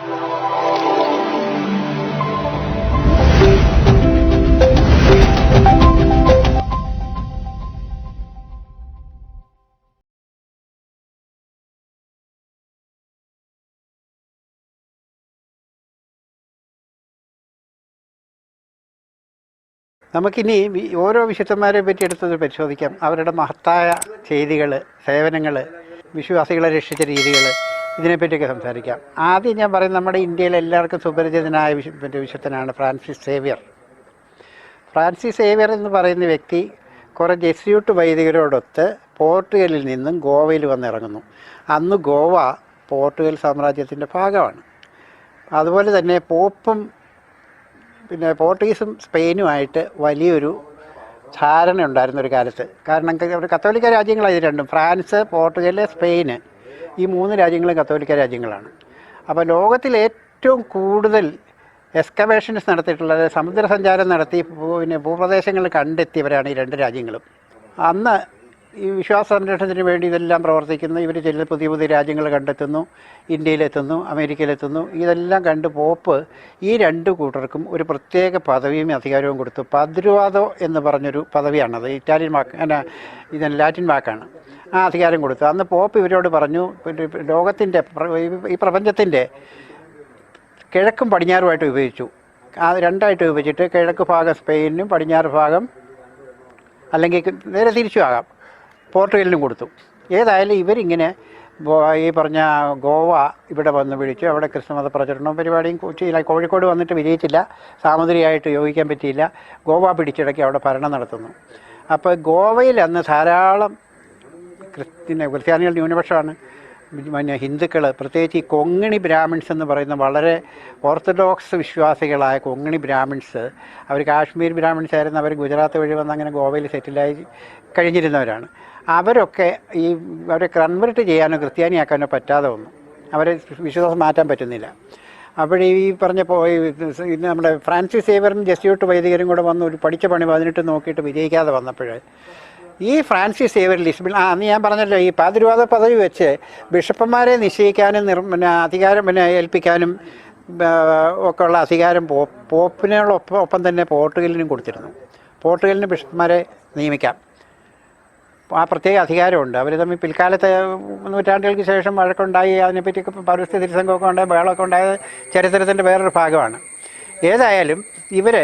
നമുക്കിനി ഓരോ വിശുദ്ധന്മാരെ പറ്റി എടുത്തത് പരിശോധിക്കാം. അവരുടെ മഹത്തായ ചെയ്തികൾ സേവനങ്ങൾ വിശ്വാസികളെ രക്ഷിച്ച രീതികൾ ഇതിനെപ്പറ്റിയൊക്കെ സംസാരിക്കാം. ആദ്യം ഞാൻ പറയും നമ്മുടെ ഇന്ത്യയിൽ എല്ലാവർക്കും സുപരിചിതനായ വിശു മറ്റേ വിശുദ്ധനാണ് ഫ്രാൻസിസ് സേവിയർ. ഫ്രാൻസിസ് സേവിയർ എന്ന് പറയുന്ന വ്യക്തി കുറേ ജെസ്യൂട്ട് വൈദികരോടൊത്ത് പോർട്ടുഗലിൽ നിന്നും ഗോവയിൽ വന്നിറങ്ങുന്നു. അന്ന് ഗോവ പോർട്ടുഗൽ സാമ്രാജ്യത്തിന്റെ ഭാഗമാണ്. അതുപോലെ തന്നെ പോപ്പും പിന്നെ പോർട്ടുഗീസും സ്പെയിനുമായിട്ട് വലിയൊരു ധാരണ ഉണ്ടായിരുന്ന ഒരു കാലത്ത്. കാരണം കത്തോലിക്ക രാജ്യങ്ങളാണ് രണ്ടും ഫ്രാൻസ് പോർട്ടുഗൽ സ്പെയിന്. ഈ മൂന്ന് രാജ്യങ്ങളും കത്തോലിക്ക രാജ്യങ്ങളാണ്. അപ്പോൾ ലോകത്തിൽ ഏറ്റവും കൂടുതൽ എക്സ്കവേഷൻസ് നടത്തിയിട്ടുള്ളത് സമുദ്രസഞ്ചാരം നടത്തി പിന്നെ ഭൂപ്രദേശങ്ങൾ കണ്ടെത്തിയവരാണ് ഈ രണ്ട് രാജ്യങ്ങളും. അന്ന് ഈ വിശ്വാസ സംരക്ഷണത്തിന് വേണ്ടി ഇതെല്ലാം പ്രവർത്തിക്കുന്നു. ഇവർ ചില പുതിയ പുതിയ രാജ്യങ്ങൾ കണ്ടെത്തുന്നു. ഇന്ത്യയിലെത്തുന്നു അമേരിക്കയിലെത്തുന്നു. ഇതെല്ലാം കണ്ട് പോപ്പ് ഈ രണ്ട് കൂട്ടർക്കും ഒരു പ്രത്യേക പദവിയും അധികാരവും കൊടുത്തു. പദ്രുവാദോ എന്ന് പറഞ്ഞൊരു പദവിയാണത്. ഇറ്റാലിയൻ വാക്ക് അല്ല ഇത് ലാറ്റിൻ വാക്കാണ്. ആ അധികാരം കൊടുത്തു. അന്ന് പോപ്പ് ഇവരോട് പറഞ്ഞു ലോകത്തിന്റെ ഈ പ്രപഞ്ചത്തിന്റെ കിഴക്കും പടിഞ്ഞാറുമായിട്ട് വിഭജിച്ചു. ആ രണ്ടായിട്ട് വിഭജിച്ചിട്ട് കിഴക്ക് ഭാഗം സ്പെയിനിനും പടിഞ്ഞാറ് ഭാഗം അല്ലെങ്കിൽ നേരെ തിരിച്ചു ആകാം. പോർട്ടുഗലിനും കൊടുത്തു. ഏതായാലും ഇവരിങ്ങനെ ഈ പറഞ്ഞ ഗോവ ഇവിടെ വന്ന് വിളിച്ചു അവിടെ ക്രിസ്തുമത പ്രചരണവും പരിപാടിയും കൊച്ചിയില്ല കോഴിക്കോട് വന്നിട്ട് വിജയിച്ചില്ല. സാമൂതിരിയായിട്ട് യോഗിക്കാൻ പറ്റിയില്ല. ഗോവ പിടിച്ചടക്കി അവിടെ ഭരണം നടത്തുന്നു. അപ്പോൾ ഗോവയിൽ അന്ന് ധാരാളം ക്രിസ്ത്യൻ ക്രിസ്ത്യാനികൾ ന്യൂനപക്ഷമാണ്. പിന്നെ ഹിന്ദുക്കൾ പ്രത്യേകിച്ച് ഈ കൊങ്ങിണി ബ്രാഹ്മിൺസ് എന്ന് പറയുന്ന വളരെ ഓർത്തഡോക്സ് വിശ്വാസികളായ കൊങ്ങിണി ബ്രാഹ്മിൺസ് അവർ കാശ്മീർ ബ്രാഹ്മിൺസ് ആയിരുന്നു അവർ ഗുജറാത്ത് വഴി വന്ന് അങ്ങനെ ഗോവയിൽ സെറ്റിലായി കഴിഞ്ഞിരുന്നവരാണ്. അവരൊക്കെ ഈ അവരെ കൺവെർട്ട് ചെയ്യാനോ ക്രിസ്ത്യാനിയാക്കാനോ പറ്റാതെ വന്നു. അവരെ വിശ്വാസം മാറ്റാൻ പറ്റുന്നില്ല. അപ്പോൾ ഈ പറഞ്ഞ പോയി നമ്മുടെ ഫ്രാൻസിസ് സേവറും ജസ്യൂട്ട് വൈദികരും കൂടെ വന്ന് ഒരു പഠിച്ച പണി പതിനെട്ട് നോക്കിയിട്ട് വിജയിക്കാതെ വന്നപ്പോൾ ഈ ഫ്രാൻസിസ് സേവർ ലിസ്ബിൾ ആ അന്ന് ഞാൻ പറഞ്ഞല്ലോ ഈ പാതിരുവാദ പദവി വെച്ച് ബിഷപ്പന്മാരെ നിശ്ചയിക്കാനും നിർ പിന്നെ അധികാരം പിന്നെ ഏൽപ്പിക്കാനും ഒക്കെ ഉള്ള അധികാരം പോ പോപ്പിനോടൊപ്പം ഒപ്പം തന്നെ പോർട്ടുഗലിനും കൊടുത്തിരുന്നു. പോർട്ടുഗലിന് ബിഷപ്പന്മാരെ നിയമിക്കാം. ആ പ്രത്യേക അധികാരമുണ്ട്. അവർ തമ്മിൽ പിൽക്കാലത്തെ നൂറ്റാണ്ടുകൾക്ക് ശേഷം വഴക്കുണ്ടായി. അതിനെപ്പറ്റിയൊക്കെ പരിസ്ഥിതി സംഘമൊക്കെ ഉണ്ടായി ബഹളമൊക്കെ ഉണ്ടായത് ചരിത്രത്തിന്റെ വേറൊരു ഭാഗമാണ്. ഏതായാലും ഇവർ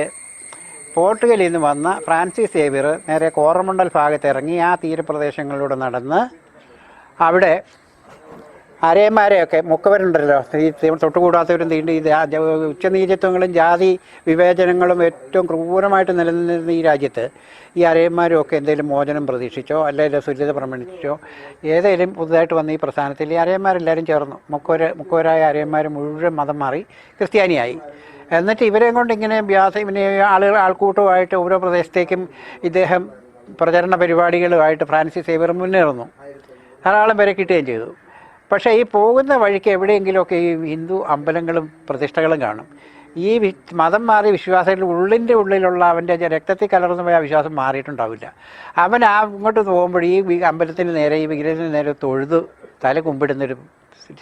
പോർട്ടുഗലിൽ നിന്ന് വന്ന ഫ്രാൻസിസ് സേവിയർ നേരെ കോറമണ്ടൽ ഭാഗത്ത് ഇറങ്ങി ആ തീരപ്രദേശങ്ങളിലൂടെ നടന്ന് അവിടെ അരയന്മാരെയൊക്കെ മുക്കവരുണ്ടല്ലോ. ഈ തീണ്ടി ഈ ഉച്ചനീചത്വങ്ങളും ജാതി വിവേചനങ്ങളും ഏറ്റവും ക്രൂരമായിട്ട് നിലനിന്നിരുന്ന ഈ രാജ്യത്ത് ഈ അരയന്മാരും ഒക്കെ എന്തെങ്കിലും മോചനം പ്രതീക്ഷിച്ചോ അല്ലെങ്കിൽ തുല്യത പ്രമണിച്ചോ ഏതെങ്കിലും പുതുതായിട്ട് വന്ന ഈ പ്രസ്ഥാനത്തിൽ ഈ അരയന്മാരെല്ലാവരും ചേർന്നു. മുക്കോര മുക്കോരായ അരയന്മാർ മുഴുവൻ മതം മാറി ക്രിസ്ത്യാനിയായി. എന്നിട്ട് ഇവരെയും കൊണ്ട് ഇങ്ങനെ വ്യാസ പിന്നെ ആളുകൾ ആൾക്കൂട്ടമായിട്ട് ഓരോ പ്രദേശത്തേക്കും ഇദ്ദേഹം പ്രചരണ പരിപാടികളുമായിട്ട് ഫ്രാൻസിസ് സേവർ മുന്നേറുന്നു. ധാരാളം പേരെ കിട്ടുകയും ചെയ്തു. പക്ഷേ ഈ പോകുന്ന വഴിക്ക് എവിടെയെങ്കിലുമൊക്കെ ഈ ഹിന്ദു അമ്പലങ്ങളും പ്രതിഷ്ഠകളും കാണും. ഈ മതം മാറിയ വിശ്വാസത്തിൽ ഉള്ളിന്റെ ഉള്ളിലുള്ള അവന്റെ രക്തത്തിൽ കലർന്നു പോയ വിശ്വാസം മാറിയിട്ടുണ്ടാവില്ല. അവൻ ആ ഇങ്ങോട്ട് പോകുമ്പോൾ ഈ അമ്പലത്തിന് നേരെ ഈ വിഗ്രഹത്തിന് നേരെ തൊഴുത് തല കുമ്പിടുന്നൊരു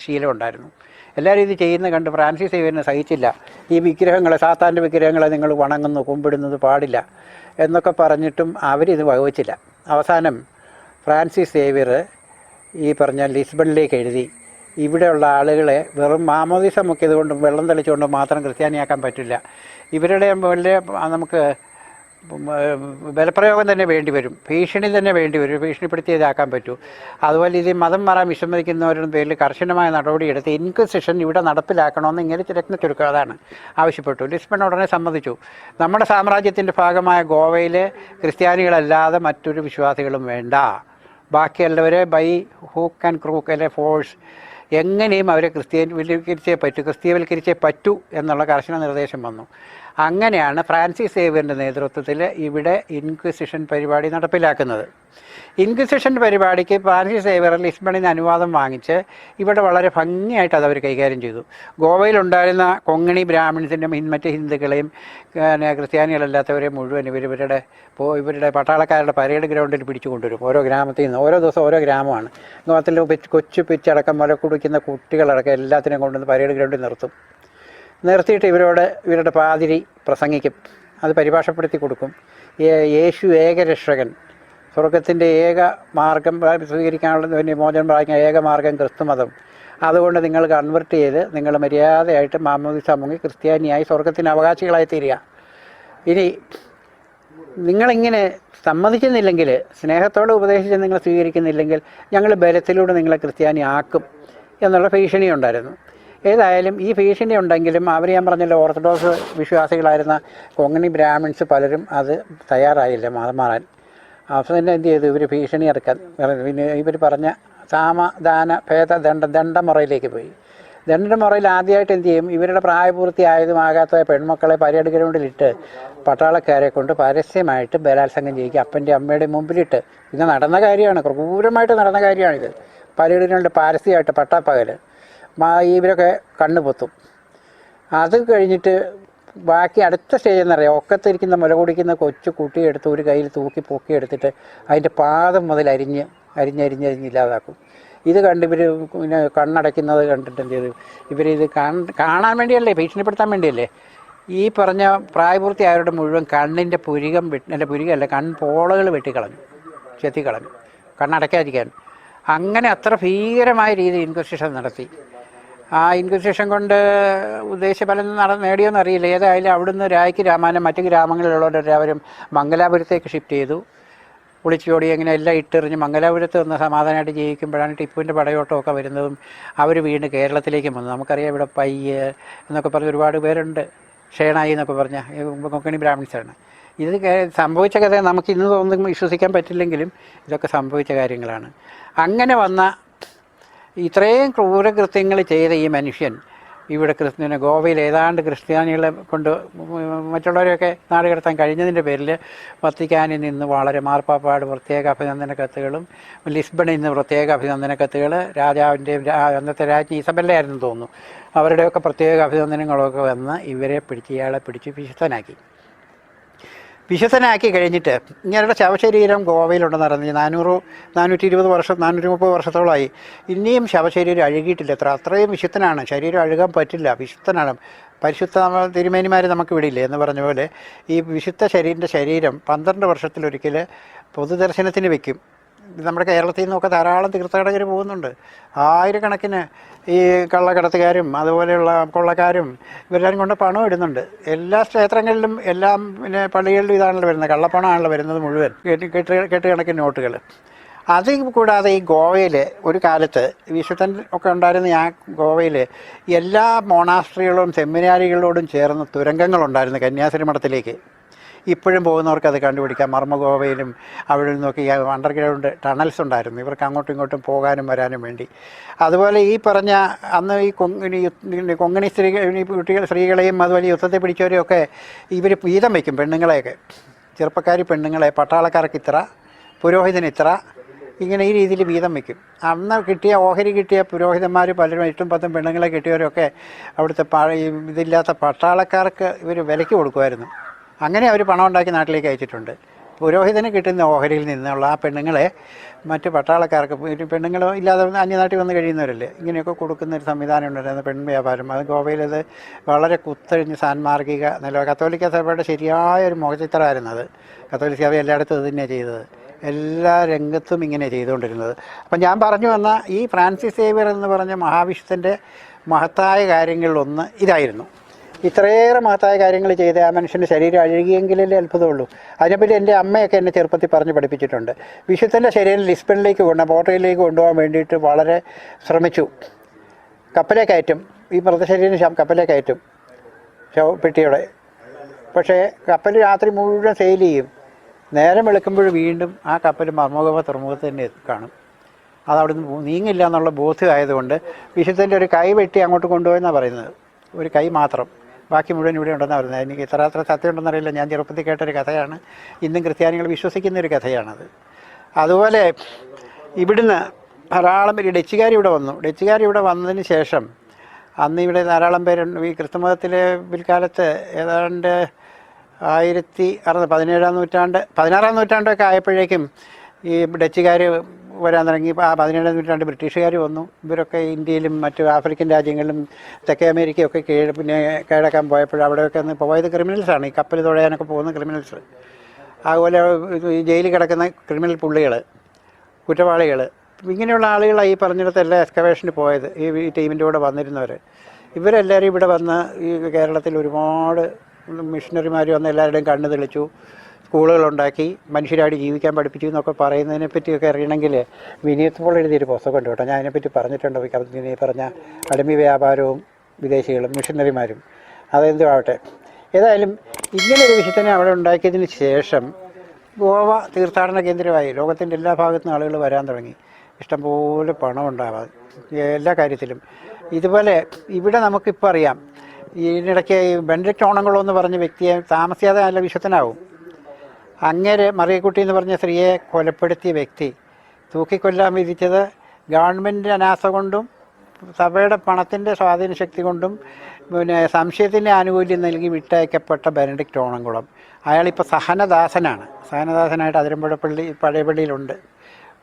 ശീലം ഉണ്ടായിരുന്നു. എല്ലാവരും ഇത് ചെയ്യുന്ന കണ്ട് ഫ്രാൻസിസ് സേവിയറിനെ സഹിച്ചില്ല. ഈ വിഗ്രഹങ്ങളെ സാത്താന്റെ വിഗ്രഹങ്ങളെ നിങ്ങൾ വണങ്ങുന്നു കുമ്പിടുന്നത് പാടില്ല എന്നൊക്കെ പറഞ്ഞിട്ടും അവരിത് വകവച്ചില്ല അവസാനം ഫ്രാൻസിസ് സേവിയർ ഈ പറഞ്ഞ ലിസ്ബണിലേക്ക് എഴുതി ഇവിടെയുള്ള ആളുകളെ വെറും മാമോദിസ മുക്കിയതുകൊണ്ടും വെള്ളം തെളിച്ചുകൊണ്ടും മാത്രം ക്രിസ്ത്യാനിയാക്കാൻ പറ്റില്ല. ഇവരുടെ വലിയ നമുക്ക് ബലപ്രയോഗം തന്നെ വേണ്ടി വരും. ഭീഷണി തന്നെ വേണ്ടി വരും. ഭീഷണിപ്പെടുത്തി ഇതാക്കാൻ പറ്റൂ. അതുപോലെ ഇത് മതം മാറാൻ വിസമ്മതിക്കുന്നവരുടെ പേരിൽ കർശനമായ നടപടിയെടുത്ത് ഇൻക്വിസിഷൻ ഇവിടെ നടപ്പിലാക്കണമെന്ന് ഇങ്ങനെ രത്ന ചുരുക്കം അതാണ് ആവശ്യപ്പെട്ടു. ലിസ്ബൺ ഉടനെ സമ്മതിച്ചു. നമ്മുടെ സാമ്രാജ്യത്തിന്റെ ഭാഗമായ ഗോവയിലെ ക്രിസ്ത്യാനികളല്ലാതെ മറ്റൊരു വിശ്വാസികളും വേണ്ട. ബാക്കിയുള്ളവരെ ബൈ ഹൂക്ക് ആൻഡ് ക്രൂക്ക് അല്ലെ ഫോഴ്സ്. എങ്ങനെയും അവരെ ക്രിസ്ത്യൻ വിൽക്കരിച്ചേ പറ്റൂ ക്രിസ്ത്യവൽക്കരിച്ചേ പറ്റൂ എന്നുള്ള കർശന നിർദ്ദേശം വന്നു. അങ്ങനെയാണ് ഫ്രാൻസിസ് സേവിയറിന്റെ നേതൃത്വത്തിൽ ഇവിടെ ഇൻക്വിസിഷൻ പരിപാടി നടപ്പിലാക്കുന്നത്. ഇൻക്വിസിഷൻ പരിപാടിക്ക് ഫ്രാൻസിസ് സേവിയർ ലിസ്ബണിൽ നിന്ന് അനുവാദം വാങ്ങിച്ച് ഇവിടെ വളരെ ഭംഗിയായിട്ട് അത് അവർ കൈകാര്യം ചെയ്തു. ഗോവയിലുണ്ടായിരുന്ന കൊങ്ങണി ബ്രാഹ്മിൺസിന്റെ മറ്റ് ഹിന്ദുക്കളെയും പിന്നെ ക്രിസ്ത്യാനികളല്ലാത്തവരെ മുഴുവൻ ഇവർ ഇവരുടെ ഇവരുടെ പട്ടാളക്കാരുടെ പരേഡ് ഗ്രൗണ്ടിൽ പിടിച്ചു കൊണ്ടുവരും ഓരോ ഗ്രാമത്തിൽ നിന്ന് ഓരോ ദിവസം ഓരോ ഗ്രാമമാണ്. ഗ്രാമത്തിൽ കൊച്ചു പിച്ചടക്കം മുല കുടിക്കുന്ന കുട്ടികളടക്കം എല്ലാത്തിനെയും കൊണ്ടുവന്ന് പരേഡ് ഗ്രൗണ്ടിൽ നിർത്തും. നിർത്തിയിട്ട് ഇവരോട് ഇവരുടെ പാതിരി പ്രസംഗിക്കും. അത് പരിഭാഷപ്പെടുത്തി കൊടുക്കും. യേശു ഏകരക്ഷകൻ. സ്വർഗത്തിന്റെ ഏക മാർഗം സ്വീകരിക്കാനുള്ള മോചനം പ്രാപിക്കുന്ന ഏക മാർഗം ക്രിസ്തുമതം. അതുകൊണ്ട് നിങ്ങൾ കൺവെർട്ട് ചെയ്ത് നിങ്ങൾ മര്യാദയായിട്ട് മാമോദിസ മുങ്ങി ക്രിസ്ത്യാനിയായി സ്വർഗത്തിന് അവകാശികളായി തീരുക. ഇനി നിങ്ങളിങ്ങനെ സമ്മതിക്കുന്നില്ലെങ്കിൽ സ്നേഹത്തോടെ ഉപദേശിച്ച് നിങ്ങൾ സ്വീകരിക്കുന്നില്ലെങ്കിൽ ഞങ്ങൾ ബലത്തിലൂടെ നിങ്ങളെ ക്രിസ്ത്യാനി ആക്കും എന്നുള്ള ഭീഷണി ഉണ്ടായിരുന്നു. ഏതായാലും ഈ ഭീഷണി ഉണ്ടെങ്കിലും അവർ ഞാൻ പറഞ്ഞല്ലോ ഓർത്തഡോക്സ് വിശ്വാസികളായിരുന്ന കൊങ്ങണി ബ്രാഹ്മിൺസ് പലരും അത് തയ്യാറായില്ല മതം മാറാൻ. അപ്പം തന്നെ എന്ത് ചെയ്തു? ഇവർ ഭീഷണി ഇറക്കാൻ പിന്നെ ഇവർ പറഞ്ഞ സാമദാന ഭേദ ദണ്ഡ ദണ്ഡമുറയിലേക്ക് പോയി. ദണ്ഡമുറയിൽ ആദ്യമായിട്ട് എന്ത് ചെയ്യും? ഇവരുടെ പ്രായപൂർത്തിയായതുമാകാത്ത പെൺമക്കളെ പരേഡ് ഗ്രൗണ്ടിലിട്ട് പട്ടാളക്കാരെ കൊണ്ട് പരസ്യമായിട്ട് ബലാത്സംഗം ചെയ്യിക്കുക അപ്പന്റെ അമ്മയുടെ മുമ്പിലിട്ട്. ഇത് നടന്ന കാര്യമാണ്. ക്രൂരമായിട്ട് നടന്ന കാര്യമാണിത്. ഗ്രൗണ്ടിൽ പരസ്യമായിട്ട് പട്ടാപ്പകൽ ഇവരൊക്കെ കണ്ണു പൊത്തും. അത് കഴിഞ്ഞിട്ട് ബാക്കി അടുത്ത സ്റ്റേജ് എന്നറിയാം ഒക്കത്തിരിക്കുന്ന മുല കുടിക്കുന്ന കൊച്ചു കുട്ടിയെടുത്ത് ഒരു കയ്യിൽ തൂക്കി പൊക്കി എടുത്തിട്ട് അതിന്റെ പാദം മുതൽ അരിഞ്ഞ് അരിഞ്ഞരിഞ്ഞരിഞ്ഞ് ഇല്ലാതാക്കും. ഇത് കണ്ട് ഇവർ പിന്നെ കണ്ണടയ്ക്കുന്നത് കണ്ടിട്ട് എന്ത് ചെയ്തു? ഇവരിത് കാണ് കാണാൻ വേണ്ടിയല്ലേ? ഭീഷണിപ്പെടുത്താൻ വേണ്ടിയല്ലേ? ഈ പറഞ്ഞ പ്രായപൂർത്തിയായവരുടെ മുഴുവൻ കണ്ണിന്റെ പുരികം വെട്ടി അല്ല പുരികമല്ല കൺപോളകൾ വെട്ടിക്കളഞ്ഞു. ചെത്തിക്കളഞ്ഞു. കണ്ണടയ്ക്കാതിരിക്കാൻ. അങ്ങനെ അത്ര ഭീകരമായ രീതിയിൽ ഇൻക്വസിഷൻ നടത്തി. ആ ഇൻക്വിസിഷൻ കൊണ്ട് ഉദ്ദേശഫലം നട നേടിയോന്ന് അറിയില്ല. ഏതായാലും അവിടുന്ന് രായ്ക്ക് രാമാനം മറ്റ് ഗ്രാമങ്ങളിലുള്ളവരെല്ലാവരും മംഗലാപുരത്തേക്ക് ഷിഫ്റ്റ് ചെയ്തു. ഒളിച്ചോടി അങ്ങനെ എല്ലാം ഇട്ടെറിഞ്ഞ് മംഗലാപുരത്ത് നിന്ന് സമാധാനമായിട്ട് ജീവിക്കുമ്പോഴാണ് ടിപ്പുവിന്റെ പടയോട്ടമൊക്കെ വരുന്നതും അവർ വീണ്ടും കേരളത്തിലേക്ക് വന്നു. നമുക്കറിയാം ഇവിടെ പയ്യ് എന്നൊക്കെ പറഞ്ഞ് ഒരുപാട് പേരുണ്ട്. ഷേണായി എന്നൊക്കെ പറഞ്ഞ കൊക്കണി ബ്രാഹ്മിൻസാണ്. ഇത് സംഭവിച്ച കഥ നമുക്ക് ഇന്ന് തോന്നുന്നു വിശ്വസിക്കാൻ പറ്റില്ലെങ്കിലും ഇതൊക്കെ സംഭവിച്ച കാര്യങ്ങളാണ്. അങ്ങനെ വന്ന ഇത്രയും ക്രൂരകൃത്യങ്ങൾ ചെയ്ത ഈ മനുഷ്യൻ ഇവിടെ ക്രിസ്ത്യനെ ഗോവയിൽ ഏതാണ്ട് ക്രിസ്ത്യാനികളെ കൊണ്ട് മറ്റുള്ളവരെയൊക്കെ നാട് കടത്താൻ കഴിഞ്ഞതിന്റെ പേരിൽ വത്തിക്കാനിൽ നിന്ന് വളരെ മാർപ്പാപ്പാട് പ്രത്യേക അഭിനന്ദന കത്തുകളും ലിസ്ബണിൽ നിന്ന് പ്രത്യേക അഭിനന്ദന കത്തുകൾ രാജാവിന്റെ അന്നത്തെ രാജ്ഞി ഇസബല്ലായിരുന്നു തോന്നുന്നു. അവരുടെയൊക്കെ പ്രത്യേക അഭിനന്ദനങ്ങളൊക്കെ വന്ന് ഇവരെ പിടിച്ച് ഇയാളെ പിടിച്ച് വിശുദ്ധനാക്കി. വിശുദ്ധനാക്കി കഴിഞ്ഞിട്ട് ഇങ്ങനെയുള്ള ശവശരീരം ഗോവയിലുണ്ടെന്ന് അറിഞ്ഞ് നാനൂറ് നാനൂറ്റി ഇരുപത് വർഷം നാനൂറ്റി മുപ്പത് വർഷത്തോളമായി. ഇനിയും ശവശരീരം അഴുകിയിട്ടില്ല. എത്ര അത്രയും വിശുദ്ധനാണ്. ശരീരം അഴുകാൻ പറ്റില്ല. വിശുദ്ധനാണ്. പരിശുദ്ധ തിരുമേനിമാർ നമുക്ക് വിടില്ലേ എന്ന് പറഞ്ഞ പോലെ ഈ വിശുദ്ധ ശരീരന്റെ ശരീരം പന്ത്രണ്ട് വർഷത്തിലൊരിക്കൽ പൊതുദർശനത്തിന് ഇത് നമ്മുടെ കേരളത്തിൽ നിന്നൊക്കെ ധാരാളം തീർത്ഥാടകർ പോകുന്നുണ്ട്. ആയിരക്കണക്കിന് ഈ കള്ളക്കടത്തുകാരും അതുപോലെയുള്ള കൊള്ളക്കാരും ഇവരെല്ലാം കൊണ്ട് പണം ഇടുന്നുണ്ട്. എല്ലാ ക്ഷേത്രങ്ങളിലും എല്ലാം പിന്നെ പള്ളികളിലും ഇതാണല്ലോ വരുന്നത്. കള്ളപ്പണമാണല്ലോ വരുന്നത് മുഴുവൻ. കെട്ട് കേട്ട് കെട്ടുകണക്കിന് നോട്ടുകൾ അത് കൂടാതെ ഈ ഗോവയിൽ ഒരു കാലത്ത് വിശുദ്ധൻ ഒക്കെ ഉണ്ടായിരുന്ന ആ ഗോവയിൽ എല്ലാ മോണാസ്ട്രികളോടും സെമിനാരികളോടും ചേർന്ന് തുരങ്കങ്ങളുണ്ടായിരുന്നു കന്യാസ്ത്രീ മഠത്തിലേക്ക്. ഇപ്പോഴും പോകുന്നവർക്ക് അത് കണ്ടുപിടിക്കാം. മർമ്മഗോവയിലും അവിടെ നിന്നൊക്കെ ഈ അണ്ടർഗ്രൗണ്ട് ടണൽസ് ഉണ്ടായിരുന്നു. ഇവർക്ക് അങ്ങോട്ടും ഇങ്ങോട്ടും പോകാനും വരാനും വേണ്ടി. അതുപോലെ ഈ പറഞ്ഞ അന്ന് ഈ കൊങ്ങിനി കൊങ്ങിണി സ്ത്രീ കുട്ടികൾ സ്ത്രീകളെയും അതുപോലെ യുദ്ധത്തെ പിടിച്ചവരെയൊക്കെ ഇവർ വീതം വയ്ക്കും പെണ്ണുങ്ങളെയൊക്കെ. ചെറുപ്പക്കാരി പെണ്ണുങ്ങളെ പട്ടാളക്കാർക്ക് ഇത്ര പുരോഹിതന് ഇത്ര ഇങ്ങനെ ഈ രീതിയിൽ വീതം വയ്ക്കും അന്ന് കിട്ടിയ ഓഹരി കിട്ടിയ പുരോഹിതന്മാർ പലരും എട്ടും പത്തും പെണ്ണുങ്ങളെ കിട്ടിയവരൊക്കെ അവിടുത്തെ പഴയ ഇതില്ലാത്ത പട്ടാളക്കാർക്ക് ഇവർ വിലയ്ക്ക് കൊടുക്കുമായിരുന്നു. അങ്ങനെ അവർ പണം ഉണ്ടാക്കി നാട്ടിലേക്ക് അയച്ചിട്ടുണ്ട്. പുരോഹിതന് കിട്ടുന്ന ഓഹരിയിൽ നിന്നുള്ള ആ പെണ്ണുങ്ങളെ മറ്റ് പട്ടാളക്കാർക്ക് പെണ്ണുങ്ങൾ ഇല്ലാതെ അന്യനാട്ടിൽ വന്ന് കഴിയുന്നവരല്ലേ? ഇങ്ങനെയൊക്കെ കൊടുക്കുന്ന ഒരു സംവിധാനം ഉണ്ടായിരുന്നു. പെൺ വ്യാപാരം അത് ഗോവയിലത് വളരെ കുത്തഴിഞ്ഞ് സാൻമാർഗിക നില കത്തോലിക്ക സഭയുടെ ശരിയായ ഒരു മുഖചിത്രമായിരുന്നു അത്. കത്തോലിക്ക സഭ എല്ലായിടത്തും ഇത് തന്നെയാണ് ചെയ്തത്. എല്ലാ രംഗത്തും ഇങ്ങനെ ചെയ്തുകൊണ്ടിരുന്നത്. അപ്പം ഞാൻ പറഞ്ഞു വന്ന ഈ ഫ്രാൻസിസ് സേവിയർ എന്ന് പറഞ്ഞ മഹാവിഷ്ണുവിന്റെ മഹത്തായ കാര്യങ്ങളിലൊന്ന് ഇതായിരുന്നു. ഇത്രയേറെ മഹത്തായ കാര്യങ്ങൾ ചെയ്ത് ആ മനുഷ്യന്റെ ശരീരം അഴുകിയെങ്കിലല്ലേ അത്ഭുതമുള്ളൂ. അതിനെപ്പറ്റി എന്റെ അമ്മയൊക്കെ എന്നെ ചെറുപ്പത്തിൽ പറഞ്ഞ് പഠിപ്പിച്ചിട്ടുണ്ട്. വിശുദ്ധന്റെ ശരീരം ലിസ്ബണിലേക്ക് കൊണ്ട് പോർട്ടയിലേക്ക് കൊണ്ടുപോകാൻ വേണ്ടിയിട്ട് വളരെ ശ്രമിച്ചു. കപ്പലേ കയറ്റും ഈ മൃതശരീരം കപ്പലേ കയറ്റും പെട്ടിയോടെ. പക്ഷേ കപ്പൽ രാത്രി മുഴുവൻ സെയിൽ ചെയ്യും. നേരം വെളുക്കുമ്പോൾ വീണ്ടും ആ കപ്പൽ മർമ്മുഖ തുറമുഖത്ത് തന്നെ കാണും. അത് അവിടുന്ന് നീങ്ങില്ല എന്നുള്ള ബോധ്യമായതുകൊണ്ട് വിശുദ്ധന്റെ ഒരു കൈ വെട്ടി അങ്ങോട്ട് കൊണ്ടുപോയെന്നാണ് പറയുന്നത്. ഒരു കൈ മാത്രം. ബാക്കി മുഴുവൻ ഇവിടെ ഉണ്ടെന്നാണ് പറയുന്നത്. എനിക്ക് ഇത്ര അത്ര സത്യം ഉണ്ടെന്നറിയില്ല ഞാൻ ചെറുപ്പത്തിൽ കേട്ടൊരു കഥയാണ്. ഇന്നും ക്രിസ്ത്യാനികൾ വിശ്വസിക്കുന്ന ഒരു കഥയാണത്. അതുപോലെ ഇവിടുന്ന് ധാരാളം പേര് ഡച്ചുകാർ ഇവിടെ വന്നു. ഡച്ചുകാർ ഇവിടെ വന്നതിന് ശേഷം അന്ന് ഇവിടെ ധാരാളം പേരുണ്ട് ഈ ക്രിസ്തുമതത്തിലെ പിൽക്കാലത്ത് ഏതാണ്ട് ആയിരത്തി അറുപത് പതിനേഴാം നൂറ്റാണ്ട് പതിനാറാം നൂറ്റാണ്ടൊക്കെ ആയപ്പോഴേക്കും ഈ ഡച്ചുകാർ വരാൻ തുടങ്ങി ആ പതിനേഴാം നൂറ്റാണ്ട് ബ്രിട്ടീഷുകാർ വന്നു. ഇവരൊക്കെ ഇന്ത്യയിലും മറ്റു ആഫ്രിക്കൻ രാജ്യങ്ങളിലും തെക്കേ അമേരിക്കയൊക്കെ കീഴ് പിന്നെ കീഴടക്കാൻ പോയപ്പോൾ അവിടെയൊക്കെ ഒന്ന് പോയത് ക്രിമിനൽസാണ് ഈ കപ്പൽ തുഴയാനൊക്കെ പോകുന്ന ക്രിമിനൽസ് അതുപോലെ ജയിലിൽ കിടക്കുന്ന ക്രിമിനൽ പുള്ളികൾ കുറ്റവാളികൾ ഇങ്ങനെയുള്ള ആളുകളാണ് ഈ പറഞ്ഞിടത്ത് എല്ലാ എക്സ്കവേഷന് പോയത്. ഈ ടീമിന്റെ കൂടെ വന്നിരുന്നവർ ഇവരെല്ലാവരും ഇവിടെ വന്ന് ഈ കേരളത്തിൽ ഒരുപാട് മിഷണറിമാർ വന്ന് എല്ലാവരുടെയും കണ്ണ് തെളിച്ചു. സ്കൂളുകളുണ്ടാക്കി മനുഷ്യരായിട്ട് ജീവിക്കാൻ പഠിപ്പിച്ചു എന്നൊക്കെ പറയുന്നതിനെ പറ്റിയൊക്കെ അറിയണമെങ്കിൽ വിനീത് പോൾ എഴുതിയൊരു പുസ്തകമുണ്ട് കേട്ടോ. ഞാൻ അതിനെപ്പറ്റി പറഞ്ഞിട്ടുണ്ട്. വിനീ പറഞ്ഞ അടിമ വ്യാപാരവും വിദേശികളും മിഷനറിമാരും. അതെന്തും ആവട്ടെ. ഏതായാലും ഇങ്ങനെ ഒരു വിഷയത്തിനെ അവിടെ ഉണ്ടാക്കിയതിന് ശേഷം ഗോവ തീർത്ഥാടന കേന്ദ്രമായി ലോകത്തിന്റെ എല്ലാ ഭാഗത്തു ആളുകൾ വരാൻ തുടങ്ങി. ഇഷ്ടംപോലെ പണം ഉണ്ടാവാം. എല്ലാ കാര്യത്തിലും. ഇതുപോലെ ഇവിടെ നമുക്കിപ്പോൾ അറിയാം. ഇതിനിടയ്ക്ക് ഈ ബെൻഡിക്ട് ഓണങ്ങളോ എന്ന് പറഞ്ഞ വ്യക്തിയെ താമസിയാതെ നല്ല വിശുദ്ധനാവും അങ്ങേര് മറിയക്കുട്ടി എന്ന് പറഞ്ഞ സ്ത്രീയെ കൊലപ്പെടുത്തിയ വ്യക്തി. തൂക്കിക്കൊല്ലാൻ വിധിച്ചത് ഗവൺമെന്റ് അനാസ കൊണ്ടും സഭയുടെ പണത്തിന്റെ സ്വാധീന ശക്തി കൊണ്ടും പിന്നെ സംശയത്തിന്റെ ആനുകൂല്യം നൽകി വിട്ടയക്കപ്പെട്ട ബെനഡിക്ട് ഓണംകുളം. അയാളിപ്പോൾ സഹനദാസനാണ്. സഹനദാസനായിട്ട് അതിരമ്പുഴ പള്ളി പഴയപള്ളിയിലുണ്ട്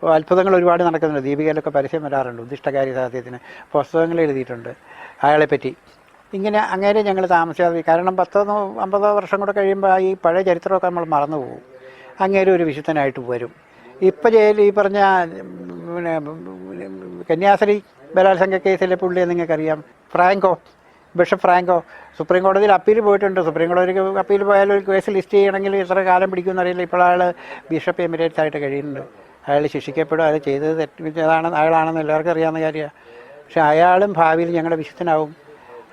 അത്ഭുതങ്ങൾ ഒരുപാട് നടക്കുന്നുണ്ട്. ദീപികയിലൊക്കെ പരസ്യം വരാറുണ്ട്. ഉദ്ദിഷ്ടകാര്യ സാധ്യത്തിന് പുസ്തകങ്ങൾ എഴുതിയിട്ടുണ്ട്. അയാളെപ്പറ്റി ഇങ്ങനെ അങ്ങേരെ ഞങ്ങൾ താമസിയാതെ കാരണം പത്തോ അമ്പതോ വർഷം കൂടെ കഴിയുമ്പോൾ ഈ പഴയ ചരിത്രമൊക്കെ നമ്മൾ മറന്നു പോകും. അങ്ങേരെ ഒരു വിശുദ്ധനായിട്ട് വരും. ഇപ്പം ജയിൽ ഈ പറഞ്ഞ പിന്നെ കന്യാസ്ത്രീ ബലാത്സംഗ കേസിലെ പുള്ളിയെ നിങ്ങൾക്കറിയാം. ഫ്രാങ്കോ ബിഷപ്പ് ഫ്രാങ്കോ സുപ്രീം കോടതിയിൽ അപ്പീൽ പോയിട്ടുണ്ട്. സുപ്രീം കോടതിക്ക് അപ്പീൽ പോയാൽ ഒരു കേസ് ലിസ്റ്റ് ചെയ്യണമെങ്കിൽ എത്ര കാലം പിടിക്കുമെന്ന് അറിയില്ല. ഇപ്പോൾ ആൾ ബിഷപ്പ് എമിറേറ്റ്സ് ആയിട്ട് കഴിയുന്നുണ്ട്. അയാൾ ശിക്ഷിക്കപ്പെടും അയാൾ ചെയ്തത് തെറ്റാണ് അയാളാണെന്ന് എല്ലാവർക്കും അറിയാവുന്ന കാര്യമാണ്. പക്ഷെ അയാളും ഭാവിയിൽ ഞങ്ങളുടെ വിശുദ്ധനാവും.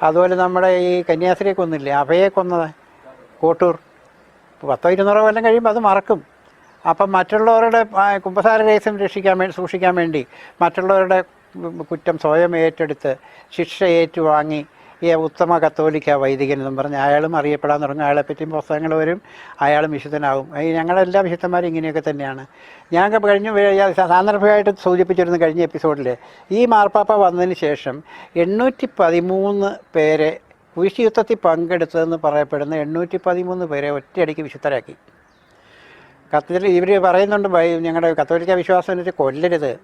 അതുപോലെ നമ്മുടെ ഈ കന്യാസ്ത്രീയെ കൊന്നില്ലേ? അവയെ കൊന്നത്? കോട്ടൂർ. പത്തോ ഇരുന്നൂറോ കൊല്ലം കഴിയുമ്പോൾ അത് മറക്കും. അപ്പം മറ്റുള്ളവരുടെ കുമ്പസാര രഹസ്യം രക്ഷിക്കാൻ വേണ്ടി സൂക്ഷിക്കാൻ വേണ്ടി മറ്റുള്ളവരുടെ കുറ്റം സ്വയം ഏറ്റെടുത്ത് ശിക്ഷ ഏറ്റുവാങ്ങി ഈ ഉത്തമ കത്തോലിക്ക വൈദികൻ എന്നും പറഞ്ഞ് അയാളും അറിയപ്പെടാൻ തുടങ്ങും. അയാളെ പറ്റിയും പുസ്തകങ്ങൾ വരും. അയാളും വിശുദ്ധനാകും. ഞങ്ങളെല്ലാ വിശുദ്ധന്മാരും ഇങ്ങനെയൊക്കെ തന്നെയാണ്. ഞാൻ കഴിഞ്ഞ സാന്ദർഭികമായിട്ട് സൂചിപ്പിച്ചിരുന്നു കഴിഞ്ഞ എപ്പിസോഡിൽ ഈ മാർപ്പാപ്പ വന്നതിന് ശേഷം എണ്ണൂറ്റി പതിമൂന്ന് പേരെ കുരിശുയുദ്ധത്തിൽ പങ്കെടുത്തതെന്ന് പറയപ്പെടുന്ന എണ്ണൂറ്റി പതിമൂന്ന് പേരെ ഒറ്റയടിക്ക് വിശുദ്ധരാക്കി. കത്തിൽ ഇവർ പറയുന്നുണ്ട് ഞങ്ങളുടെ കത്തോലിക്ക വിശ്വാസം എന്നിട്ട് കൊല്ലരുത്.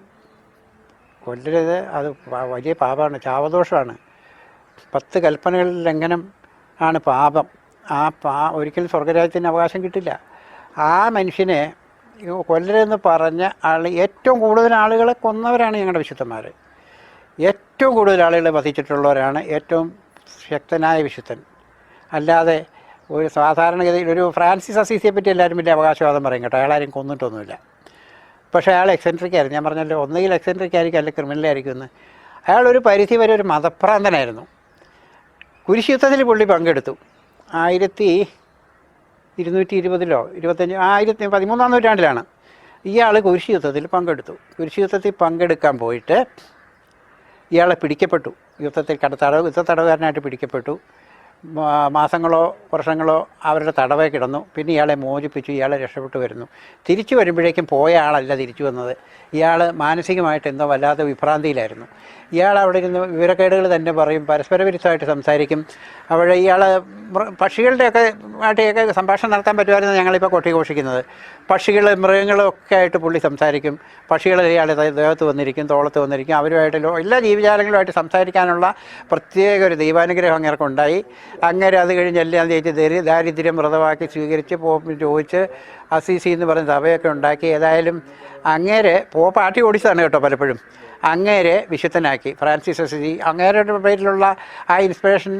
കൊല്ലരുത്. അത് വലിയ പാപമാണ്. ചാവദോഷമാണ്. പത്ത് കൽപ്പനകളിൽ ലംഘനം ആണ് പാപം? ആ പാ ഒരിക്കലും സ്വർഗരാജ്യത്തിന് അവകാശം കിട്ടില്ല. ആ മനുഷ്യനെ കൊല്ലരെന്ന് പറഞ്ഞ ആൾ ഏറ്റവും കൂടുതൽ ആളുകളെ കൊന്നവരാണ് ഞങ്ങളുടെ വിശുദ്ധന്മാർ ഏറ്റവും കൂടുതൽ ആളുകളെ വധിച്ചിട്ടുള്ളവരാണ് ഏറ്റവും ശക്തനായ വിശുദ്ധൻ. അല്ലാതെ ഒരു സാധാരണഗതിയിൽ ഒരു ഫ്രാൻസിസ് അസീസിയെ പറ്റി എല്ലാവരും വലിയ അവകാശവാദം പറയും കേട്ടോ. അയാളാരും കൊന്നിട്ടൊന്നുമില്ല. പക്ഷേ അയാൾ എക്സെൻട്രിക് ആയിരുന്നു. ഞാൻ പറഞ്ഞല്ലോ ഒന്നുകിൽ എക്സെൻട്രിക് ആയിരിക്കും അല്ലെങ്കിൽ ക്രിമിനലായിരിക്കും എന്ന്. അയാൾ ഒരു പരിധി വരെ ഒരു മതഭ്രാന്തനായിരുന്നു കുരിശുദ്ധത്തിൽ പുള്ളി പങ്കെടുത്തു. ആയിരത്തി ഇരുന്നൂറ്റി ഇരുപതിലോ ഇരുപത്തഞ്ച് ആയിരത്തി പതിമൂന്നാം നൂറ്റാണ്ടിലാണ് ഇയാൾ കുരിശുദ്ധത്തിൽ പങ്കെടുത്തു. കുരിശുദ്ധത്തിൽ പങ്കെടുക്കാൻ പോയിട്ട് ഇയാളെ പിടിക്കപ്പെട്ടു. യുദ്ധത്തിൽ കടത്തടവ് തടവ് യുദ്ധ തടവുകാരനായിട്ട് പിടിക്കപ്പെട്ടു. മാസങ്ങളോ വർഷങ്ങളോ അവരുടെ തടവേ കിടന്നു. പിന്നെ ഇയാളെ മോചിപ്പിച്ചു ഇയാളെ രക്ഷപ്പെട്ടു വരുന്നു. തിരിച്ചു വരുമ്പോഴേക്കും പോയ ആളല്ല തിരിച്ചു വന്നത്. ഇയാൾ മാനസികമായിട്ട് എന്തോ വല്ലാത്ത വിഭ്രാന്തിയിലായിരുന്നു. ഇയാൾ അവിടെ ഇരുന്ന് വിവരക്കേടുകൾ തന്നെ പറയും പരസ്പര വിരുദ്ധമായിട്ട് സംസാരിക്കും. അവിടെ ഇയാൾ പക്ഷികളുടെയൊക്കെ ആയിട്ടൊക്കെ സംഭാഷണം നടത്താൻ പറ്റുമായിരുന്നു ഞങ്ങളിപ്പോൾ കൊട്ടിഘോഷിക്കുന്നത് പക്ഷികൾ മൃഗങ്ങളൊക്കെ ആയിട്ട് പുള്ളി സംസാരിക്കും. പക്ഷികൾ ഇയാൾ ദേഹത്ത് വന്നിരിക്കും തോളത്ത് വന്നിരിക്കും. അവരുമായിട്ട് എല്ലാ ജീവജാലങ്ങളുമായിട്ട് സംസാരിക്കാനുള്ള പ്രത്യേക ഒരു ദൈവാനുഗ്രഹം അങ്ങനെ ഉണ്ടായി അങ്ങനെ അത് കഴിഞ്ഞ് എല്ലാം തേച്ച് തരി ദാരിദ്ര്യം വ്രതമാക്കി സ്വീകരിച്ച് പോപ്പ് ചോദിച്ച് അസീസി എന്ന് പറഞ്ഞ സഭയൊക്കെ ഉണ്ടാക്കി. ഏതായാലും അങ്ങേരെ പോപ്പ് ആട്ടി ഓടിച്ചതാണ് കേട്ടോ പലപ്പോഴും. അങ്ങേരെ വിശുദ്ധനാക്കി. Francis Assisi. അങ്ങേരുടെ പേരിലുള്ള ആ ഇൻസ്പിറേഷൻ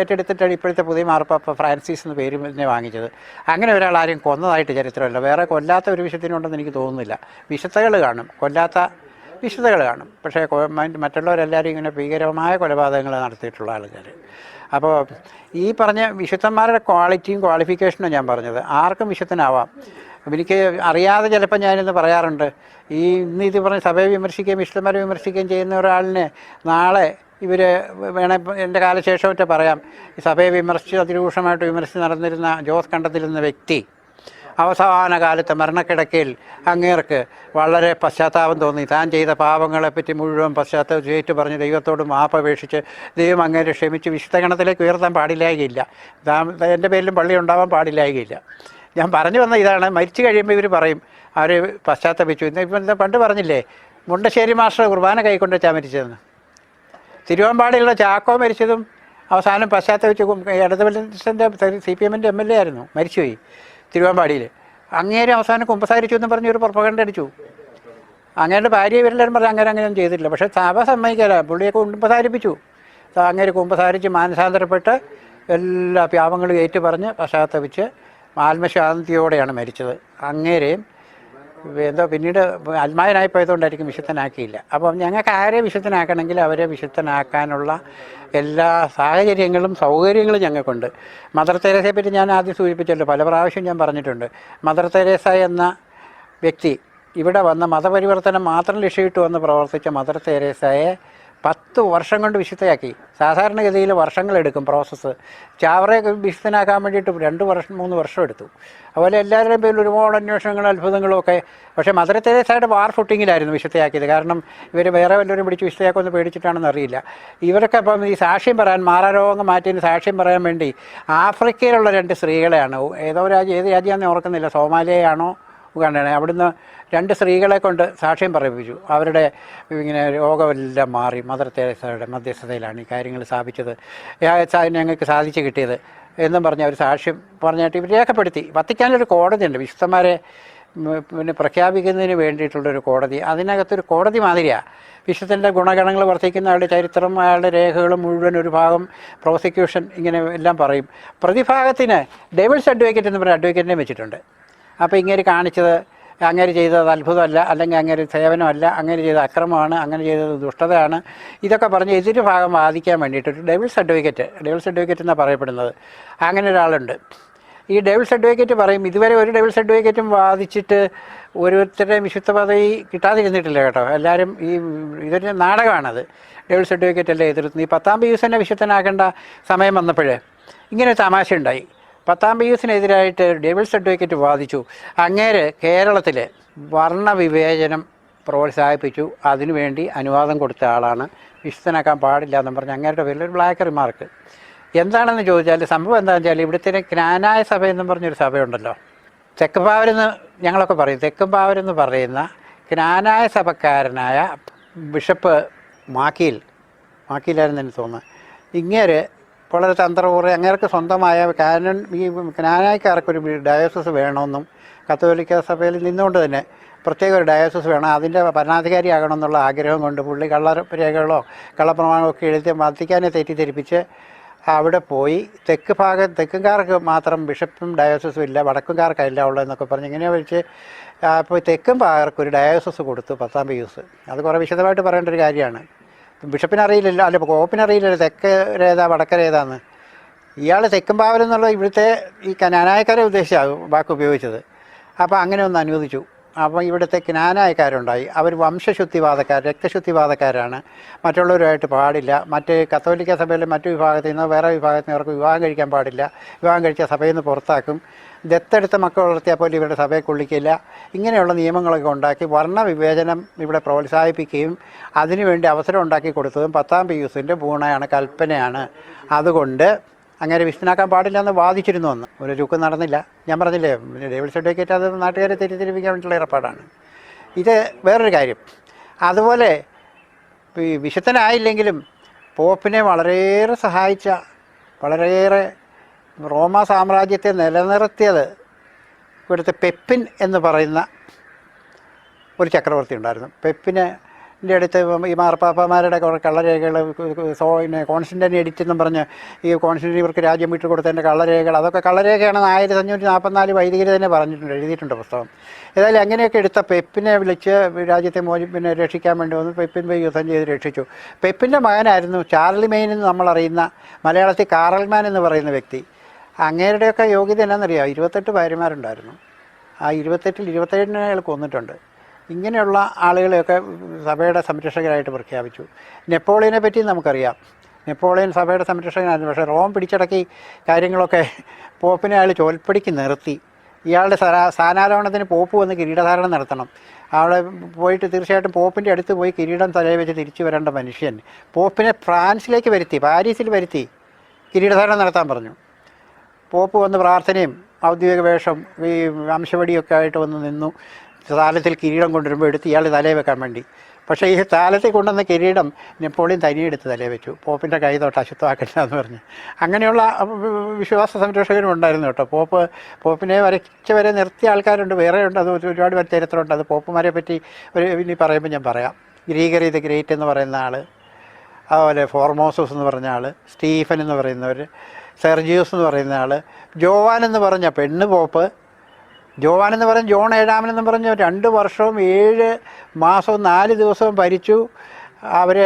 ഏറ്റെടുത്തിട്ടാണ് ഇപ്പോഴത്തെ പുതിയ മാർപ്പാപ്പ ഫ്രാൻസിസ് എന്ന പേര് തന്നെ വാങ്ങിച്ചത്. അങ്ങനെ ഒരാൾ ആരും കൊന്നതായിട്ട് ചരിത്രമല്ല. വേറെ കൊല്ലാത്ത ഒരു വിശുദ്ധനുണ്ടെന്ന് എനിക്ക് തോന്നുന്നില്ല. വിശുദ്ധകൾ കാണും. കൊല്ലാത്ത വിശുദ്ധകൾ കാണും. പക്ഷേ മറ്റുള്ളവരെല്ലാവരും ഇങ്ങനെ ഭീകരമായ കൊലപാതകങ്ങൾ നടത്തിയിട്ടുള്ള ആൾക്കാർ അപ്പോൾ ഈ പറഞ്ഞ വിശുദ്ധന്മാരുടെ ക്വാളിറ്റിയും ക്വാളിഫിക്കേഷനും ഞാൻ പറഞ്ഞത്. ആർക്കും വിശുദ്ധനാവാം. എനിക്ക് അറിയാതെ ചിലപ്പോൾ ഞാനിന്ന് പറയാറുണ്ട്. ഈ ഇന്ന് ഇത് പറഞ്ഞ് സഭയെ വിമർശിക്കുകയും വിശുദ്ധന്മാരെ വിമർശിക്കുകയും ചെയ്യുന്ന ഒരാളിനെ നാളെ ഇവർ വേണേ എന്റെ കാലശേഷമൊക്കെ പറയാം. ഈ സഭയെ വിമർശിച്ച് അതിരൂക്ഷമായിട്ട് വിമർശിച്ച് നടന്നിരുന്ന ജോസ് കണ്ടത്തിലിരുന്ന വ്യക്തി അവസാന കാലത്ത് മരണക്കിടക്കയിൽ അങ്ങേർക്ക് വളരെ പശ്ചാത്താപം തോന്നി. താൻ ചെയ്ത പാപങ്ങളെപ്പറ്റി മുഴുവൻ പശ്ചാത്തലം ചെയ്തു പറഞ്ഞ് ദൈവത്തോട് മാപ്പപേക്ഷിച്ച് ദൈവം അങ്ങേരെ ക്ഷമിച്ച് വിശുദ്ധ ഗണത്തിലേക്ക് ഉയർത്താൻ പാടില്ലായകയില്ല. എന്റെ പേരിലും പള്ളി ഉണ്ടാവാൻ പാടില്ലായകയില്ല. ഞാൻ പറഞ്ഞു വന്ന ഇതാണ്. മരിച്ചു കഴിയുമ്പോൾ ഇവർ പറയും അവർ പശ്ചാത്തപിച്ചു. ഇപ്പം പണ്ട് പറഞ്ഞില്ലേ മുണ്ടശ്ശേരി മാസ്റ്റർ കുർബാന കൈക്കൊണ്ട് വെച്ചാൽ മരിച്ചതെന്ന്. തിരുവമ്പാടിയുള്ള ചാക്കോ മരിച്ചതും അവസാനം പശ്ചാത്തപിച്ച് ഇടതുപല്ലിന്റെ സി പി എമ്മിന്റെ എം എൽ എ ആയിരുന്നു. മരിച്ചുപോയി. തിരുവമ്പാടിയിൽ അങ്ങേരെ അവസാനം കുമ്പസാരിച്ചു എന്ന് പറഞ്ഞ് ഒരു പുറപ്പകണ്ട അടിച്ചു. അങ്ങേരുടെ ഭാര്യ ഇവരെല്ലാവരും പറഞ്ഞ് അങ്ങനെ അങ്ങനെ ഒന്നും ചെയ്തിട്ടില്ല. പക്ഷേ സഭ സമ്മതിക്കല. പുള്ളിയെ കുമ്പസാരിപ്പിച്ചു. അങ്ങേര് കുമ്പസാരിച്ച് മാനസാന്തരപ്പെട്ട് എല്ലാ പ്യാപങ്ങളും ഏറ്റുപറഞ്ഞ് പശ്ചാത്തപിച്ച് ആത്മശാന്തിയോടെയാണ് മരിച്ചത്. അങ്ങേരെയും എന്തോ പിന്നീട് ആത്മാവിനായി പോയതുകൊണ്ടായിരിക്കും വിശുദ്ധനാക്കിയില്ല. അപ്പം ഞങ്ങൾക്ക് ആരെ വിശുദ്ധനാക്കണമെങ്കിൽ അവരെ വിശുദ്ധനാക്കാനുള്ള എല്ലാ സാഹചര്യങ്ങളും സൗകര്യങ്ങളും ഞങ്ങൾക്കുണ്ട്. മദർ തെരേസയെ പറ്റി ഞാൻ ആദ്യം സൂചിപ്പിച്ചല്ലോ. പല പ്രാവശ്യം ഞാൻ പറഞ്ഞിട്ടുണ്ട്. മദർ തെരേസ എന്ന വ്യക്തി ഇവിടെ വന്ന മതപരിവർത്തനം മാത്രം ലക്ഷ്യമിട്ട് വന്ന് പ്രവർത്തിച്ച മദർ തെരേസയെ പത്ത് വർഷം കൊണ്ട് വിശുദ്ധയാക്കി. സാധാരണഗതിയിൽ വർഷങ്ങളെടുക്കും പ്രോസസ്സ് ചാവറെ വിശുദ്ധനാക്കാൻ വേണ്ടിയിട്ട് രണ്ട് വർഷം മൂന്ന് വർഷം എടുത്തു. അതുപോലെ എല്ലാവരുടെയും പേരിൽ ഒരുപാട് അന്വേഷണങ്ങളും അത്ഭുതങ്ങളും ഒക്കെ. പക്ഷേ മദർ തെരേസയുടെ വാർ ഫുട്ടിങ്ങിലായിരുന്നു വിശുദ്ധയാക്കിയത്. കാരണം ഇവർ വേറെ വല്ലവരും പിടിച്ച് വിശുദ്ധയാക്കുമെന്ന് പേടിച്ചിട്ടാണെന്ന് അറിയില്ല. ഇവരൊക്കെ അപ്പം ഈ സാക്ഷ്യം പറയാൻ മാറാരോഗം മാറ്റിയതിന് സാക്ഷ്യം പറയാൻ വേണ്ടി ആഫ്രിക്കയിലുള്ള രണ്ട് സ്ത്രീകളെയാണ്. ഏതോ രാജ്യം ഏത് രാജ്യമാണെന്ന് ഓർക്കുന്നില്ല. സോമാലിയയാണോ ഉഗാണ്ടയാണ് അവിടുന്ന് രണ്ട് സ്ത്രീകളെ കൊണ്ട് സാക്ഷ്യം പറയിപ്പിച്ചു. അവരുടെ ഇങ്ങനെ രോഗമെല്ലാം മാറി മദർ തെരേസയുടെ മധ്യസ്ഥതയിലാണ് ഈ കാര്യങ്ങൾ സ്ഥാപിച്ചത്. ഞങ്ങൾക്ക് സാധിച്ചു കിട്ടിയത് എന്നും പറഞ്ഞ് അവർ സാക്ഷ്യം പറഞ്ഞിട്ട് ഇവർ രേഖപ്പെടുത്തി. വത്തിക്കാനൊരു കോടതിയുണ്ട്. വിശുദ്ധന്മാരെ പിന്നെ പ്രഖ്യാപിക്കുന്നതിന് വേണ്ടിയിട്ടുള്ളൊരു കോടതി. അതിനകത്തൊരു കോടതി മാതിരിയാണ് വിശുദ്ധന്റെ ഗുണഗണങ്ങൾ വർദ്ധിക്കുന്ന അയാളുടെ ചരിത്രം അയാളുടെ രേഖകളും മുഴുവൻ ഒരു ഭാഗം പ്രോസിക്യൂഷൻ ഇങ്ങനെ എല്ലാം പറയും. പ്രതിഭാഗത്തിന് ഡെവിൾസ് അഡ്വക്കേറ്റ് എന്ന് പറഞ്ഞ അഡ്വക്കേറ്റിനെ വെച്ചിട്ടുണ്ട്. അപ്പോൾ ഇങ്ങനെ കാണിച്ചത് അങ്ങനെ ചെയ്തത് അത്ഭുതമല്ല അല്ലെങ്കിൽ അങ്ങനെ സേവനമല്ല അങ്ങനെ ചെയ്ത അക്രമമാണ് അങ്ങനെ ചെയ്തത് ദുഷ്ടതയാണ്. ഇതൊക്കെ പറഞ്ഞ് എതിര് ഭാഗം വാദിക്കാൻ വേണ്ടിയിട്ട് ഒരു ഡെവിൾ സർട്ടിഫിക്കറ്റ് ഡെവിൾ സർട്ടിഫിക്കറ്റ് എന്നാണ് പറയപ്പെടുന്നത്. അങ്ങനെ ഒരാളുണ്ട്. ഈ ഡെവിൾ സർട്ടിഫിക്കറ്റ് പറയും ഇതുവരെ ഒരു ഡെവിൾ സർട്ടിഫിക്കറ്റും വാദിച്ചിട്ട് ഓരോരുത്തരുടെയും വിശുദ്ധ പദവി കിട്ടാതിരുന്നിട്ടില്ല കേട്ടോ. എല്ലാവരും ഈ ഇതൊരു നാടകമാണത്. ഡെവിൾ സർട്ടിഫിക്കറ്റ് അല്ലേ എതിർത്ത് ഈ പത്താം പീയൂസിനെ വിശുദ്ധനാക്കേണ്ട സമയം വന്നപ്പോഴേ ഇങ്ങനെ തമാശ ഉണ്ടായി പത്താം പീയൂസിനെതിരായിട്ട് ഡെവിൾസ് അഡ്വക്കേറ്റ് വാദിച്ചു. അങ്ങേര് കേരളത്തിൽ വർണവിവേചനം പ്രോത്സാഹിപ്പിച്ചു. അതിനുവേണ്ടി അനുവാദം കൊടുത്ത ആളാണ്. വിശുദ്ധനാക്കാൻ പാടില്ല എന്ന് പറഞ്ഞ് അങ്ങേരുടെ പേരിൽ ഒരു ബ്ലാക്ക് റിമാർക്ക്. എന്താണെന്ന് ചോദിച്ചാൽ സംഭവം എന്താണെന്ന് വെച്ചാൽ ഇവിടുത്തെ ജ്ഞാനായ സഭ എന്നും പറഞ്ഞൊരു സഭയുണ്ടല്ലോ. തെക്കുംപാവരെന്ന് ഞങ്ങളൊക്കെ പറയും. തെക്കുംപാവരെന്ന് പറയുന്ന ജ്ഞാനായ സഭക്കാരനായ ബിഷപ്പ് മാക്കിയിൽ മാക്കിയിലായിരുന്നു എനിക്ക് തോന്നുന്നത് ഇങ്ങേര് വളരെ തന്ത്രപൂർവം അങ്ങേർക്ക് സ്വന്തമായ കാനൻ ഈ ജ്ഞാനായക്കാർക്കൊരു ഡയോസസ് വേണമെന്നും കത്തോലിക്ക സഭയിൽ നിന്നുകൊണ്ട് തന്നെ പ്രത്യേക ഒരു ഡയോസസ് വേണം. അതിന്റെ ഭരണാധികാരിയാകണമെന്നുള്ള ആഗ്രഹം കൊണ്ട് പുള്ളി കള്ളരേഖകളോ കള്ളപ്രമാണമോ ഒക്കെ എഴുതി വത്തിക്കാനെ തെറ്റിദ്ധരിപ്പിച്ച് അവിടെ പോയി. തെക്ക് ഭാഗം തെക്കുകാർക്ക് മാത്രം ബിഷപ്പും ഡയോസസും ഇല്ല വടക്കുകാർക്കല്ല ഉള്ളതെന്നൊക്കെ പറഞ്ഞ് ഇങ്ങനെ വെച്ച് അപ്പോൾ തെക്കും ഭാഗർക്ക് ഒരു ഡയോസസ് കൊടുത്തു പത്താം പീയൂസ്. അത് കുറേ വിശദമായിട്ട് പറയേണ്ട ഒരു കാര്യമാണ്. ബിഷപ്പിന് അറിയില്ലല്ലോ അല്ല കോപ്പിനറിയില്ല അറിയില്ലല്ലോ തെക്ക് ഏതാ വടക്കരേതാന്ന് ഇയാൾ തെക്കും പാവൽ എന്നുള്ള ഇവിടുത്തെ ഈ കനാനായക്കാരെ ഉദ്ദേശിച്ചാകും വാക്ക് ഉപയോഗിച്ചത്. അപ്പോൾ അങ്ങനെ ഒന്ന് അനുവദിച്ചു. അപ്പോൾ ഇവിടുത്തെ ജ്ഞാനായക്കാരുണ്ടായി അവർ വംശശുദ്ധിവാദക്കാർ രക്തശുദ്ധിവാദക്കാരാണ്. മറ്റുള്ളവരുമായിട്ട് പാടില്ല. മറ്റ് കത്തോലിക്ക സഭയിലെ മറ്റു വിഭാഗത്തിൽ നിന്ന് വേറെ വിഭാഗത്തിൽ നിന്ന് അവർക്ക് വിവാഹം കഴിക്കാൻ പാടില്ല. വിവാഹം കഴിച്ച സഭയിൽ നിന്ന് പുറത്താക്കും. ദത്തെടുത്ത മക്കൾ വളർത്തിയാൽ പോലും ഇവരുടെ സഭയെ കൊള്ളിക്കില്ല. ഇങ്ങനെയുള്ള നിയമങ്ങളൊക്കെ ഉണ്ടാക്കി വർണവിവേചനം ഇവിടെ പ്രോത്സാഹിപ്പിക്കുകയും അതിനുവേണ്ടി അവസരം ഉണ്ടാക്കി കൊടുത്തതും പത്താം പീയൂസിന്റെ പൂണയാണ് കൽപ്പനയാണ്. അതുകൊണ്ട് അങ്ങനെ വിശ്വനാക്കാൻ പാടില്ല എന്ന് വാദിച്ചിരുന്നു അന്ന്. ഒരു ചുക്ക് നടന്നില്ല. ഞാൻ പറഞ്ഞില്ലേ ഡേവിഡ് സർട്ടിഫിക്കറ്റ് അത് നാട്ടുകാരെ തെറ്റിദ്ധരിപ്പിക്കാൻ വേണ്ടിയിട്ടുള്ള ഏർപ്പാടാണ്. ഇത് വേറൊരു കാര്യം. അതുപോലെ വിശുദ്ധനായില്ലെങ്കിലും പോപ്പിനെ വളരെയേറെ സഹായിച്ച വളരെയേറെ റോമ സാമ്രാജ്യത്തെ നിലനിർത്തിയത് ഇവിടുത്തെ പെപ്പിൻ എന്ന് പറയുന്ന ഒരു ചക്രവർത്തി ഉണ്ടായിരുന്നു. പെപ്പിന് എന്റെ അടുത്ത് ഈ മാർപ്പാപ്പമാരുടെ കുറേ കള്ളരേഖകൾ സോ പിന്നെ എഡിറ്റ് എന്നും പറഞ്ഞ് ഈ കോൺസ്റ്റന്റിന് ഇവർക്ക് രാജ്യം വിട്ടു കൊടുത്തതിന്റെ കള്ളരേഖകൾ അതൊക്കെ കള്ളരേഖയാണെന്ന് ആയിരത്തി അഞ്ഞൂറ്റി നാൽപ്പത്തിനാല് വൈദികർ തന്നെ പറഞ്ഞിട്ടുണ്ട് എഴുതിയിട്ടുണ്ട് പുസ്തകം. ഏതായാലും അങ്ങനെയൊക്കെ എടുത്ത പെപ്പിനെ വിളിച്ച് രാജ്യത്തെ മോചി പിന്നെ രക്ഷിക്കാൻ വേണ്ടി വന്നു പെപ്പിൻ പോയി യുദ്ധം ചെയ്ത് രക്ഷിച്ചു. പെപ്പിന്റെ മകനായിരുന്നു ചാർലി മെയിൻ എന്ന് നമ്മളറിയുന്ന മലയാളത്തിൽ കാറൽമാൻ എന്ന് പറയുന്ന വ്യക്തി. അങ്ങേരുടെയൊക്കെ യോഗ്യത എന്നാണെന്നറിയാം ഇരുപത്തെട്ട് ഭാര്യമാരുണ്ടായിരുന്നു. ആ ഇരുപത്തെട്ടിൽ ഇരുപത്തേഴിനെ അയാൾ കൊന്നിട്ടുണ്ട്. ഇങ്ങനെയുള്ള ആളുകളെയൊക്കെ സഭയുടെ സംരക്ഷകരായിട്ട് പ്രഖ്യാപിച്ചു. നെപ്പോളിയനെ പറ്റി നമുക്കറിയാം. നെപ്പോളിയൻ സഭയുടെ സംരക്ഷകനായിരുന്നു. പക്ഷേ റോം പിടിച്ചടക്കി കാര്യങ്ങളൊക്കെ പോപ്പിനെ അയാൾ ചോൽപ്പടിക്ക് നിർത്തി. ഇയാളുടെ സ്ഥാ- സ്ഥാനാരോഹണത്തിന് പോപ്പ് വന്ന് കിരീടധാരണം നടത്തണം. അവിടെ പോയിട്ട് തീർച്ചയായിട്ടും പോപ്പിന്റെ അടുത്ത് പോയി കിരീടം തലയിൽ വെച്ച് തിരിച്ചു വരേണ്ട മനുഷ്യൻ പോപ്പിനെ ഫ്രാൻസിലേക്ക് വരുത്തി പാരീസിൽ വരുത്തി കിരീടധാരണം നടത്താൻ പറഞ്ഞു. പോപ്പ് വന്ന് പ്രാർത്ഥനയും ഔദ്യോഗിക വേഷം ഈ വംശവടിയൊക്കെ ആയിട്ട് വന്ന് നിന്നു. താലത്തിൽ കിരീടം കൊണ്ടുവരുമ്പോൾ എടുത്ത് ഇയാൾ തലയിൽ വെക്കാൻ വേണ്ടി. പക്ഷേ ഈ താലത്തിൽ കൊണ്ടുവന്ന കിരീടം നെപ്പോളിയൻ തനിയെടുത്ത് തലയിൽ വെച്ചു. പോപ്പിന്റെ കൈ തൊട്ട് അശുദ്ധമാക്കില്ല എന്ന് പറഞ്ഞ്. അങ്ങനെയുള്ള വിശ്വാസ സംരക്ഷകരും ഉണ്ടായിരുന്നു കേട്ടോ. പോപ്പ് പോപ്പിനെ വരച്ച് വരെ നിർത്തിയ ആൾക്കാരുണ്ട്. വേറെ ഉണ്ട്. അത് ഒരു- ഒരുപാട് പേര് ചരിത്രമുണ്ട്. അത് പോപ്പുമാരെ പറ്റി ഒരു ഇനി പറയുമ്പോൾ ഞാൻ പറയാം. ഗ്രീഗറി ദ ഗ്രേറ്റ് എന്ന് പറയുന്ന ആൾ അതുപോലെ ഫോർമോസസ് എന്ന് പറഞ്ഞ ആൾ സ്റ്റീഫൻ എന്ന് പറയുന്നവർ സെർജിയോസ് എന്ന് പറയുന്ന ആൾ ജോവാൻ എന്ന് പറഞ്ഞ പെണ്ണ് പോപ്പ്. ജോവാൻ എന്ന് പറഞ്ഞ ജോൺ ഏഴാമൻ എന്ന് പറഞ്ഞ രണ്ട് വർഷവും ഏഴ് മാസവും നാല് ദിവസവും ഭരിച്ചു. അവർ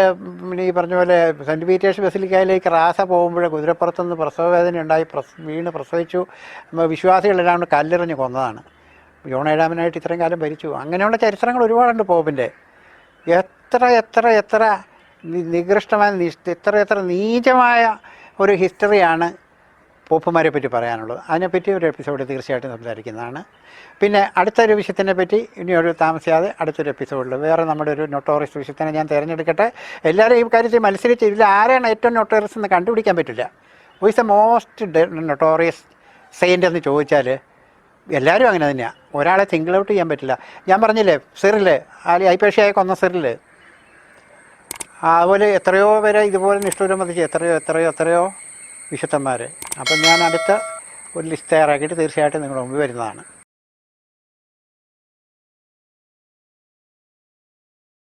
ഈ പറഞ്ഞ പോലെ സെന്റ് പീറ്റേഴ്സ് ബസിലിക്കയിലേക്ക് റാസ പോകുമ്പോൾ കുതിരപ്പുറത്തുനിന്ന് പ്രസവവേദന ഉണ്ടായി പ്രസ് വീണ് പ്രസവിച്ചു. വിശ്വാസികളെല്ലാം കല്ലെറിഞ്ഞ് കൊന്നതാണ്. ജോൺ ഏഴാമനായിട്ട് ഇത്രയും കാലം ഭരിച്ചു. അങ്ങനെയുള്ള ചരിത്രങ്ങൾ ഒരുപാടുണ്ട് പോപ്പിന്റെ. എത്ര എത്ര എത്ര നികൃഷ്ടമായ എത്ര എത്ര നീചമായ ഒരു ഹിസ്റ്ററിയാണ് പോപ്പുമാരെ പറ്റി പറയാനുള്ളത്. അതിനെപ്പറ്റി ഒരു എപ്പിസോഡ് തീർച്ചയായിട്ടും സംസാരിക്കുന്നതാണ്. പിന്നെ അടുത്തൊരു വിഷയത്തിനെ പറ്റി ഇനി ഒരു താമസിയാതെ അടുത്തൊരു എപ്പിസോഡിൽ വേറെ നമ്മുടെ ഒരു നൊട്ടോറിയസ് വിഷയത്തിനെ ഞാൻ തിരഞ്ഞെടുക്കട്ടെ. എല്ലാവരും ഈ കാര്യത്തിൽ മത്സരിച്ച് ഇതിൽ ആരാണ് ഏറ്റവും നൊട്ടോറിയസ് എന്ന് കണ്ടുപിടിക്കാൻ പറ്റില്ല. Is a most notorious saint എന്ന് ചോദിച്ചാൽ എല്ലാവരും അങ്ങനെ തന്നെയാണ് ഒരാളെ സിംഗിൾ ഔട്ട് ചെയ്യാൻ പറ്റില്ല. ഞാൻ പറഞ്ഞില്ലേ സിറിൽ ആലി ഐപേഷ്യയെ കൊന്ന സിറിൽ. അതുപോലെ എത്രയോ പേരെ ഇതുപോലെ നിഷ്ഠൂരം വധിച്ച് എത്രയോ എത്രയോ എത്രയോ വിശുദ്ധന്മാർ അപ്പം ഞാൻ അടുത്ത ഒരു ലിസ്റ്റ് തയ്യാറാക്കിയിട്ട് തീർച്ചയായിട്ടും നിങ്ങളുടെ മുമ്പിൽ വരുന്നതാണ്.